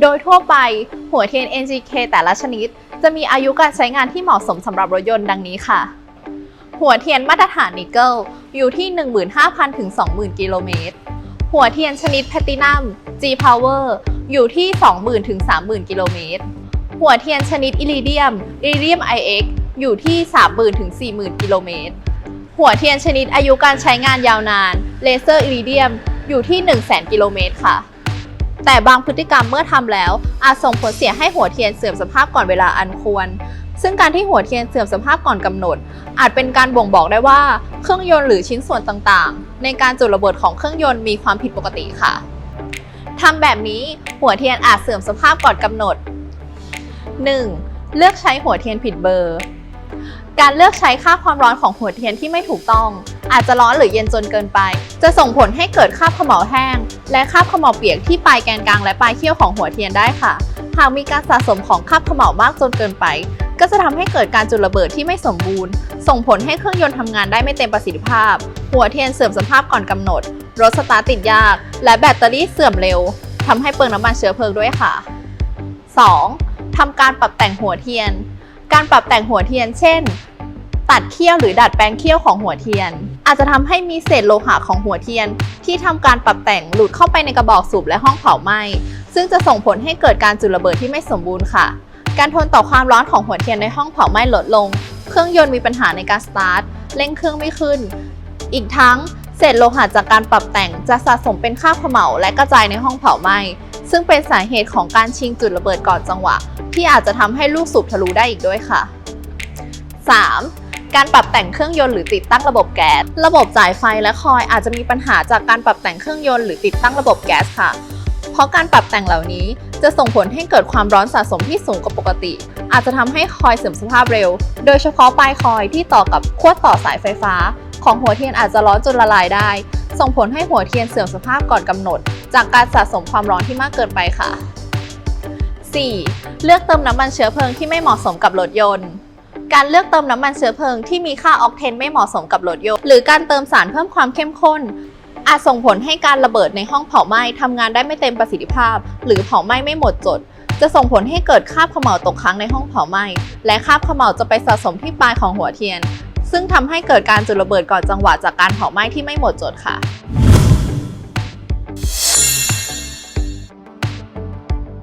โดยทั่วไปหัวเทียน NGK แต่ละชนิด จะมีอายุการใช้งานที่เหมาะสมสำหรับรถยนต์ดังนี้ค่ะ หัวเทียนมาตรฐานนิกเกิลอยู่ที่ 15,000 ถึง 20,000 กิโลเมตร หัวเทียนชนิดแพตินัม G Power อยู่ที่ 20,000 ถึง 30,000 กิโลเมตร หัวเทียนชนิดอิริเดียมอิริเดียม IX อยู่ที่ 30,000 ถึง 40,000 กิโลเมตร หัวเทียนชนิดอายุการใช้งานยาวนานเลเซอร์อิริเดียมอยู่ที่ 100,000 กิโลเมตรค่ะ แต่บางพฤติกรรมเมื่อทำแล้ว อาจส่งผลเสียให้หัวเทียนเสื่อมสภาพก่อนเวลาอันควร ซึ่งการที่หัวเทียนเสื่อมสภาพก่อนกำหนด อาจเป็นการบ่งบอกได้ว่าเครื่องยนต์หรือชิ้นส่วนต่างๆ ในการจุดระเบิดของเครื่องยนต์มีความผิดปกติค่ะทำแบบนี้หัวเทียนอาจเสื่อมสภาพก่อนกำหนด 1. เลือกใช้หัวเทียนผิดเบอร์ การเลือกใช้ค่าความร้อนของหัวเทียนที่ไม่ถูกต้อง อาจจะร้อนหรือเย็นจนเกินไป จะส่งผลให้เกิดคราบเขม่าแห้ง และคราบเขม่าเปียกที่ปลายแกนกลางและปลายเขี้ยวของหัวเทียนได้ค่ะ หากมีการสะสมของคราบเขม่ามากจนเกินไป ก็จะทำให้เกิดการจุดระเบิดที่ไม่สมบูรณ์ ส่งผลให้เครื่องยนต์ทำงานได้ไม่เต็มประสิทธิภาพ หัวเทียนเสื่อมสภาพก่อนกำหนด รถสตาร์ติดยาก และแบตเตอรี่เสื่อมเร็วทำให้เปลืองน้ำมันเชื้อเพลิงด้วยค่ะ 2. ทำการปรับแต่งหัวเทียน การปรับแต่งหัวเทียนเช่น ตัดเขี้ยวหรือดัดแปลงเขี้ยวของหัวเทียน อาจจะทำให้มีเศษโลหะของหัวเทียน ที่ทำการปรับแต่งหลุดเข้าไปในกระบอกสูบและห้องเผาไหม้ซึ่งจะส่งผลให้เกิดการจุดระเบิดที่ไม่สมบูรณ์ค่ะ การทนต่อความร้อนของหัวเทียนในห้องเผาไหม้ลดลง เครื่องยนต์มีปัญหาในการสตาร์ทเร่งเครื่องไม่ขึ้น อีกทั้งเศษโลหะจากการปรับแต่งจะสะสมเป็นคราบเขม่าและกระจายในห้องเผาไหม้ซึ่งเป็นสาเหตุของการชิงจุดระเบิดก่อนจังหวะ ที่อาจจะทำให้ลูกสูบทะลุได้อีกด้วยค่ะ 3. การปรับแต่งเครื่องยนต์หรือติดตั้งระบบแก๊ส ระบบจ่ายไฟและคอยอาจจะมีปัญหาจากการปรับแต่งเครื่องยนต์หรือติดตั้งระบบแก๊สค่ะ เพราะการปรับแต่งเหล่านี้จะส่งผลให้เกิดความร้อนสะสมที่สูงกว่าปกติ อาจจะทำให้คอยเสื่อมสภาพเร็ว โดยเฉพาะปลายคอยที่ต่อกับขั้วต่อสายไฟฟ้า ของหัวเทียนอาจจะร้อนจนละลายได้ ส่งผลให้หัวเทียนเสื่อมสภาพก่อนกำหนด จากการสะสมความร้อนที่มากเกินไปค่ะ 4. เลือกเติมน้ำมันเชื้อเพลิงที่ไม่เหมาะสมกับรถยนต์ การเลือกเติมน้ำมันเชื้อเพลิงที่มีค่าออกเทนไม่เหมาะสมกับรถยนต์ หรือการเติมสารเพิ่มความเข้มข้น อาจส่งผลให้การระเบิดในห้องเผาไหม้ทำงานได้ไม่เต็มประสิทธิภาพ หรือเผาไหม้ไม่หมดจด จะส่งผลให้เกิดคราบเขม่าตกค้างในห้องเผาไหม้ และคราบเขม่าจะไปสะสมที่ปลายของหัวเทียน ซึ่งทำให้เกิดการจุดระเบิดก่อนจังหวะจากการเผาไหม้ที่ไม่หมดจดค่ะ